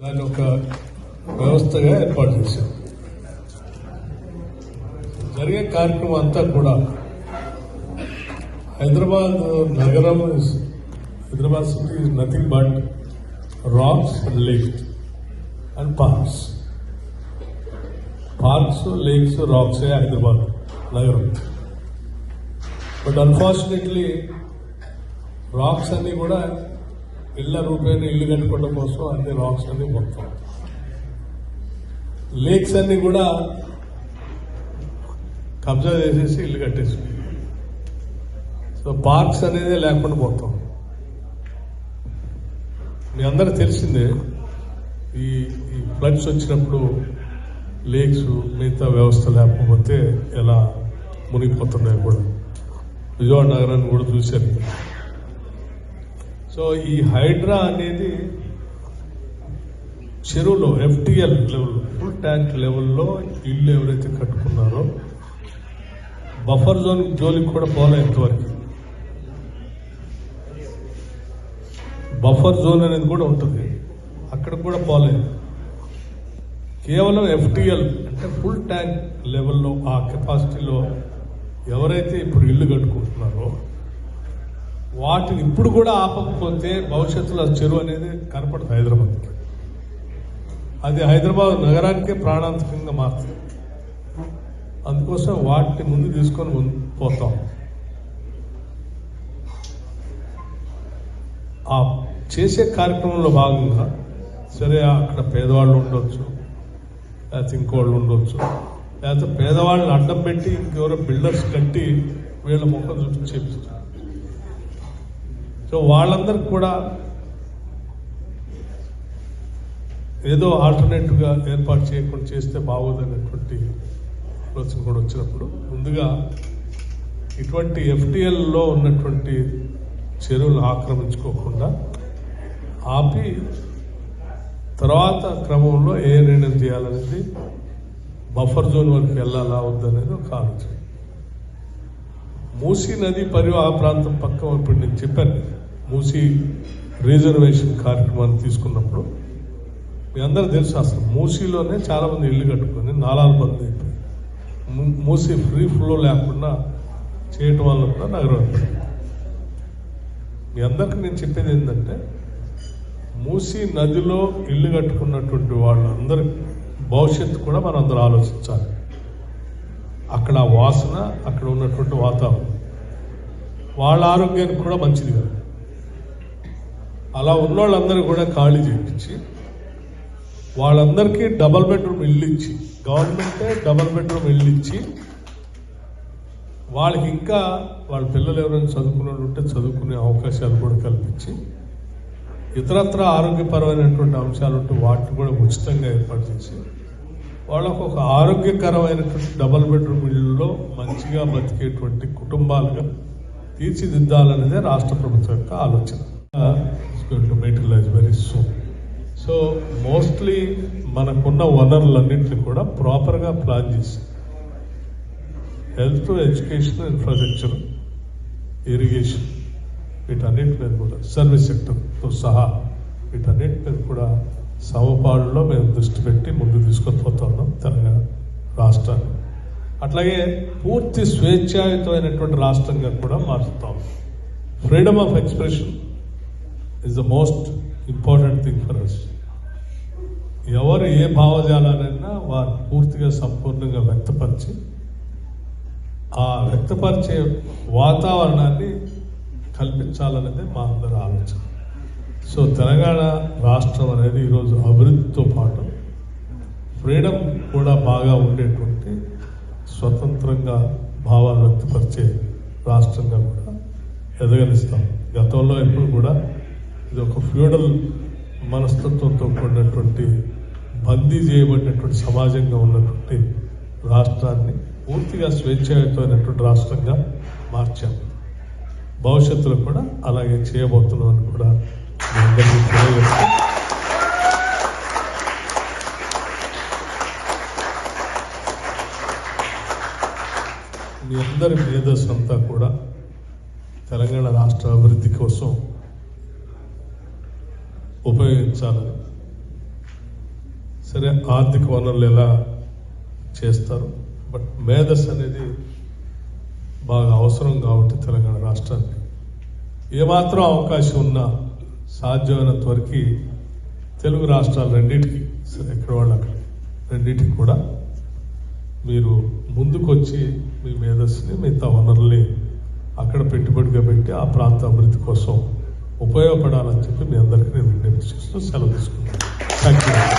దాన్ని ఒక వ్యవస్థగా ఏర్పాటు చేశాం జరిగే కార్యక్రమం అంతా కూడా హైదరాబాద్ నగరం is- Hyderabad city is nothing but rocks and lakes and parks parks lakes rocks Hyderabad నగరం బట్ అన్ఫార్చునేట్లీ రాక్స్ అన్ని కూడా ఇళ్ళ రూపాయలు ఇల్లు కట్టుకోవడం కోసం అన్ని రాక్స్ అన్ని మొత్తం లేక్స్ అన్ని కూడా కబ్జా చేసేసి ఇల్లు కట్టేసి సో పార్క్స్ అనేది లేకుండా పోతాం. మీ అందరూ తెలిసిందే ఈ ఈ ఫ్లడ్స్ వచ్చినప్పుడు లేక్స్ మిగతా వ్యవస్థ లేకపోతే ఎలా మునిగిపోతున్నాయి కూడా. విజయవాడ నగరాన్ని కూడా చూశాను సో ఈ హైడ్రా అనేది చెరువులో ఎఫ్టిఎల్ లెవెల్ ఫుల్ ట్యాంక్ లెవెల్లో ఇల్లు ఎవరైతే కట్టుకున్నారో బఫర్ జోన్ జోలికి కూడా పోలే ఇంతవరకు. బఫర్ జోన్ అనేది కూడా ఉంటుంది. అక్కడ కూడా పోలేదు కేవలం ఎఫ్టిఎల్ అంటే ఫుల్ ట్యాంక్ లెవెల్లో ఆ కెపాసిటీలో ఎవరైతే ఇప్పుడు ఇల్లు కట్టుకుంటున్నారో వాటిని ఇప్పుడు కూడా ఆపకపోతే భవిష్యత్తులో ఆ చెరువు అనేది కనపడదు హైదరాబాద్కి. అది హైదరాబాద్ నగరానికే ప్రాణాంతకంగా మారుతుంది. అందుకోసం వాటిని ముందు తీసుకొని ముందు పోతాం. ఆ చేసే కార్యక్రమంలో భాగంగా సరే అక్కడ పేదవాళ్ళు ఉండొచ్చు లేకపోతే ఇంకోళ్ళు ఉండొచ్చు లేకపోతే పేదవాళ్ళని అడ్డం పెట్టి ఇంకెవరో బిల్డర్స్ కట్టి వీళ్ళ ముఖం చూపించి చేపిస్తారు. సో వాళ్ళందరికి కూడా ఏదో ఆల్టర్నేటివ్గా ఏర్పాటు చేయకుండా చేస్తే బాగోదనేటువంటి ఆలోచన కూడా వచ్చినప్పుడు ముందుగా ఇటువంటి ఎఫ్టిఎల్లో ఉన్నటువంటి చెరువులు ఆక్రమించుకోకుండా ఆపి తర్వాత క్రమంలో ఏ నిర్ణయం చేయాలనేది బఫర్ జోన్ వరకు వెళ్ళాలా వద్దనేది ఒక ఆలోచన. మూసీ నది పరివాహ ప్రాంతం పక్క ఇప్పుడు నేను చెప్పాను. మూసీ రిజర్వేషన్ కార్యక్రమాన్ని తీసుకున్నప్పుడు మీ అందరూ తెలుసు అసలు మూసీలోనే చాలామంది ఇల్లు కట్టుకొని నాలాలు బంద్ అయిపోయి మూసీ ఫ్రీ ఫ్లో లేకుండా చేయటం వల్ల కూడా నగరం మీ అందరికీ నేను చెప్పేది ఏంటంటే మూసీ నదిలో ఇల్లు కట్టుకున్నటువంటి వాళ్ళందరి భవిష్యత్తు కూడా మనం అందరూ ఆలోచించాలి. అక్కడ వాసన అక్కడ ఉన్నటువంటి వాతావరణం. వాళ్ళ ఆరోగ్యానికి కూడా మంచిది కాదు. అలా ఉన్నోళ్ళందరూ కూడా ఖాళీ చేయించి వాళ్ళందరికీ డబల్ బెడ్రూమ్ ఇల్లు ఇచ్చి గవర్నమెంటే డబల్ బెడ్రూమ్ ఇల్లు ఇచ్చి వాళ్ళకి ఇంకా వాళ్ళ పిల్లలు ఎవరైనా చదువుకునే ఉంటే చదువుకునే అవకాశాలు కూడా కల్పించి ఇతరత్ర ఆరోగ్యపరమైనటువంటి అంశాలు ఉంటే వాటిని కూడా ఉచితంగా ఏర్పాటు చేసి వాళ్ళకు ఒక ఆరోగ్యకరమైనటువంటి డబల్ బెడ్రూమ్ ఇళ్ళలో మంచిగా బతికేటువంటి కుటుంబాలుగా తీర్చిదిద్దాలనేదే రాష్ట్ర ప్రభుత్వం యొక్క ఆలోచన. Materialize very soon so mostly మనకున్న వనరులన్నింటినీ కూడా ప్రాపర్గా ప్లాన్ చేసి హెల్త్ ఎడ్యుకేషన్ ఇన్ఫ్రాస్ట్రక్చర్ ఇరిగేషన్ వీటన్నిటి మీద కూడా సర్వీస్ సెక్టర్తో సహా వీటన్నిటి మీద కూడా సమపాడులో మేము దృష్టి పెట్టి ముందు తీసుకొని పోతున్నాం తెలంగాణ రాష్ట్రాన్ని. అట్లాగే పూర్తి స్వేచ్ఛాయుతమైనటువంటి రాష్ట్రంగా కూడా మారుస్తాం. Freedom of expression is the most important thing for us ఎవరు ఏ భావజాలాలైనా వారు పూర్తిగా సంపూర్ణంగా వ్యక్తపరిచి ఆ వ్యక్తపరిచే వాతావరణాన్ని కల్పించాలన్నదే మా అందరి ఆలోచన. సో తెలంగాణ రాష్ట్రం అనేది ఈరోజు అభివృద్ధితో పాటు ఫ్రీడమ్ కూడా బాగా ఉండేటువంటి స్వతంత్రంగా భావాలు వ్యక్తపరిచే రాష్ట్రంగా కూడా ఎదగనిస్తాం. గతంలో ఎప్పుడు కూడా ఇది ఒక ఫ్యూడల్ మనస్తత్వంతో కూడినటువంటి బందీ చేయబడినటువంటి సమాజంగా ఉన్నటువంటి రాష్ట్రాన్ని పూర్తిగా స్వేచ్ఛాయుతమైనటువంటి రాష్ట్రంగా మార్చాం. భవిష్యత్తులో కూడా అలాగే చేయబోతున్నామని కూడా తెలియజేస్తాం మీ అందరి మేధస్సు అంతా కూడా తెలంగాణ రాష్ట్ర అభివృద్ధి కోసం ఉపయోగించాలని. సరే ఆర్థిక వనరులు ఎలా చేస్తారు? బట్ మేధస్సు అనేది బాగా అవసరం కాబట్టి తెలంగాణ రాష్ట్రానికి. ఏమాత్రం అవకాశం ఉన్నా సాధ్యమైనంత త్వరకి తెలుగు రాష్ట్రాలు రెండింటికి సరే ఎక్కడ వాళ్ళు అక్కడ రెండింటికి కూడా మీరు ముందుకొచ్చి మీ మేధస్సుని మిగతా వనరుల్ని అక్కడ పెట్టుబడిగా పెట్టి ఆ ప్రాంత అభివృద్ధి కోసం ఉపయోగపడాలని చెప్పి మీ అందరికీ నేను విజ్ఞప్తి చేస్తూ సెలవు తీసుకుంటాను థ్యాంక్ యూ